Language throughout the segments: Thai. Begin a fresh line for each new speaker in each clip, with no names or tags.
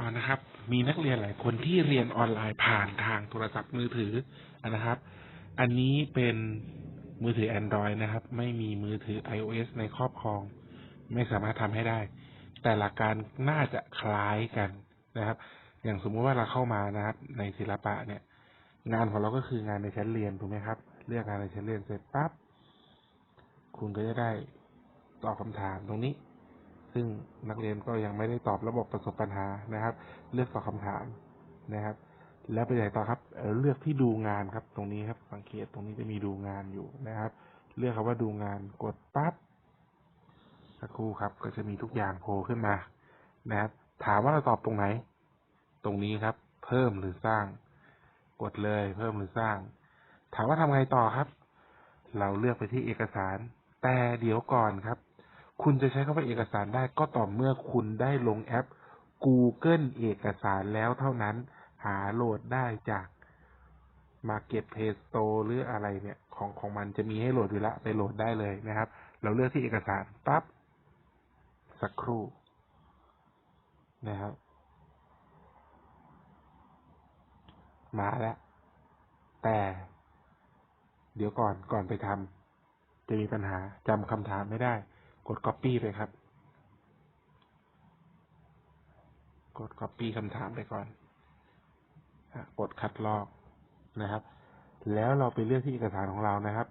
เอานะครับ มีนักเรียนหลายคนที่เรียนออนไลน์ผ่านทางโทรศัพท์มือถือนะครับ อันนี้เป็นมือถือ Android นะครับ ไม่มีมือถือ iOS ในครอบครอง ไม่สามารถทำให้ได้ แต่หลักการน่าจะคล้ายกันนะครับ อย่างสมมุติว่าเราเข้ามานะครับ ในศิลปะเนี่ย งานของเราก็คืองานในชั้นเรียนถูกไหมครับ เลือกงานในชั้นเรียนเสร็จปั๊บคุณก็จะได้ตอบคำถามตรงนี้ ซึ่งนักเรียนก็ยังไม่ได้ตอบระบบประสบปัญหานะครับ เลือกตอบคำถามนะครับ แล้วไปไหนต่อครับเเลือกที่ดูงานครับ ตรงนี้ครับ สังเกตตรงนี้จะมีดูงานอยู่นะครับ เลือกคำว่าดูงานกดปั๊บสักครู่ครับ ก็จะมีทุกอย่างโผล่ขึ้นมานะครับ ถามว่าเราตอบตรงไหน ตรงนี้ครับ เพิ่มหรือสร้าง กดเลย เพิ่มหรือสร้าง ถามว่าทำไงต่อครับ เราเลือกไปที่เอกสาร แต่เดี๋ยวก่อนครับ คุณจะใช้คำว่าเอกสารได้ก็ต่อเมื่อคุณได้ลงแอป Google เอกสารแล้วเท่านั้น หาโหลดได้จาก Market Play Store หรืออะไรเนี่ย ของของมันจะมีให้โหลดอยู่ละไปโหลดได้เลยนะครับ เราเลือกที่เอกสารปั๊บสักครู่นะครับ มาแล้ว แต่เดี๋ยวก่อนก่อนไปทำจะมีปัญหาจำคำถามไม่ได้ กด Copy ไปครับ กด Copy คำถามไปก่อนกดคัดลอกนะครับ แล้วเราไปเลือกที่เอกสารของเรานะครับ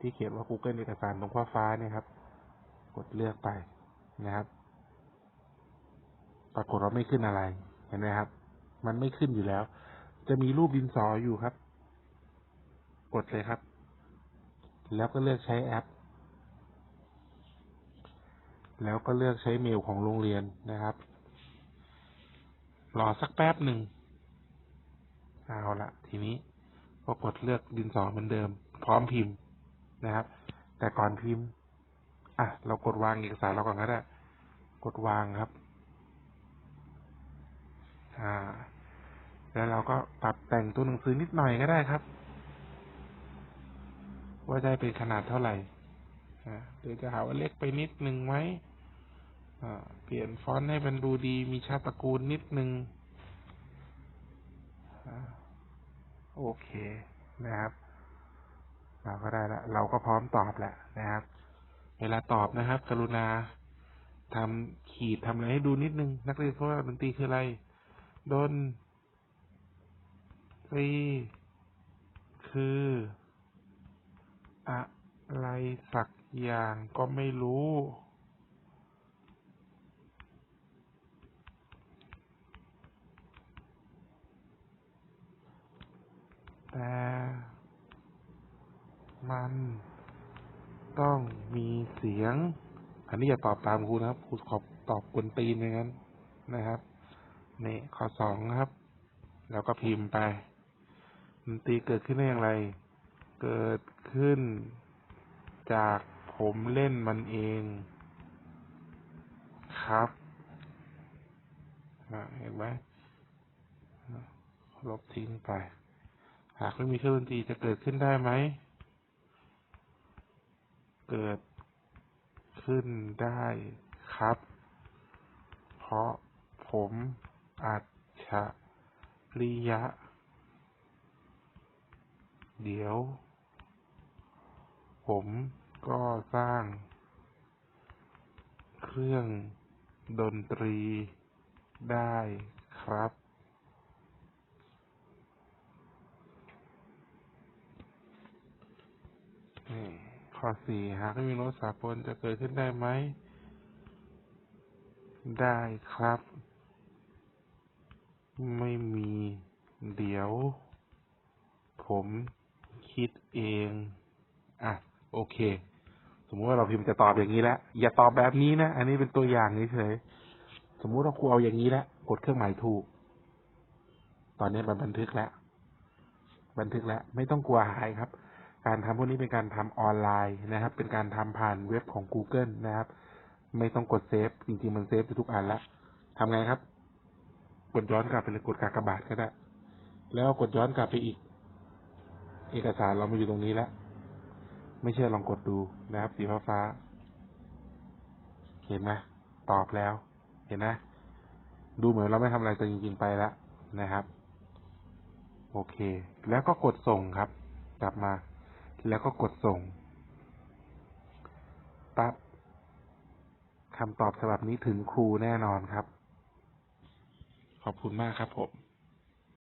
ที่เขียนว่า Google เอกสารตรงฟ้าฟ้าเนี่ยครับ กดเลือกไปนะครับ ปรากฏว่าไม่ขึ้นอะไรเห็นไหมครับ มันไม่ขึ้นอยู่แล้ว จะมีรูปดินสออยู่ครับ กดเลยครับ แล้วก็เลือกใช้แอป แล้วก็เลือกใช้เมลของโรงเรียนนะครับ รอสักแป๊บหนึ่งเอาละทีนี้ก็กดเลือกดินสอเหมือนเดิม พร้อมพิมพ์นะครับ แต่ก่อนพิมพ์ อะ เรากดวางเอกสารเราก่อนก็ได้กดวางครับ อ่า แล้วเราก็ปรับแต่งตัวหนังสือนิดหน่อยก็ได้ครับ ว่าจะเป็นขนาดเท่าไหร่อ่าหรือจะหาว่าเล็กไปนิดนึงไหม เปลี่ยนฟอนต์ให้มันดูดีมีชาติตระกูลนิดนึงอโอเคนะครับ เราก็ได้ละเราก็พร้อมตอบแหละนะครับ เวลาตอบนะครับ กรุณาทำขีดทำอะไรให้ดูนิดนึง นักเรียนเขาว่าดนตรีคืออะไรดนตรีคืออะไรสักอย่างก็ไม่รู้ แต่ มันต้องมีเสียง อันนี้อย่าตอบตามครูนะครับครูขอบตอบกวนตีนอย่างนั้นนะครับนี่ข้อสองครับ แล้วก็พิมพ์ไปดนตรีเกิดขึ้นได้อย่างไร เกิดขึ้น จากผมเล่นมันเอง ครับเห็นไหมลบทิ้งไป หากไม่มีเครื่องดนตรีจะเกิดขึ้นได้ไหม เกิดขึ้นได้ครับ เพราะผมอัจฉริยะ เดี๋ยว ผมก็สร้าง เครื่องดนตรีได้ครับ นี่ ข้อสี่หากไม่มีโน้ตสากลจะเกิดขึ้นได้ไหม ได้ครับ ไม่มี เดี๋ยว ผมคิดเอง อะ โอเค สมมุติว่าเราพิมพ์จะตอบอย่างนี้แล้ว อย่าตอบแบบนี้นะ อันนี้เป็นตัวอย่างเฉยๆ สมมุติว่าครูเอาอย่างนี้แล้ว กดเครื่องหมายถูก ตอนนี้มันบันทึกแล้ว บันทึกแล้ว ไม่ต้องกลัวหายครับ การทำพวกนี้เป็นการทำออนไลน์นะครับ เป็นการทำผ่านเว็บของ Google นะครับ ไม่ต้องกดเซฟ จริงๆ มันเซฟไปทุกอันแล้วทำไงครับ กดย้อนกลับไปเลยกดกากบาทก็ได้ แล้วกดย้อนกลับไปอีก เอกสารเรามาอยู่ตรงนี้แล้ว ไม่เชื่อลองกดดูนะครับ สีฟ้าฟาเห็นไหมตอบแล้ว เห็นไหมดูเหมือนเราไม่ทำอะไรแต่จริงๆไปแล้วนะครับ โอเค แล้วก็กดส่งครับ กลับมา แล้วก็กดส่งปั๊บคำตอบฉบับนี้ถึงครูแน่นอนครับ ขอบคุณมากครับผม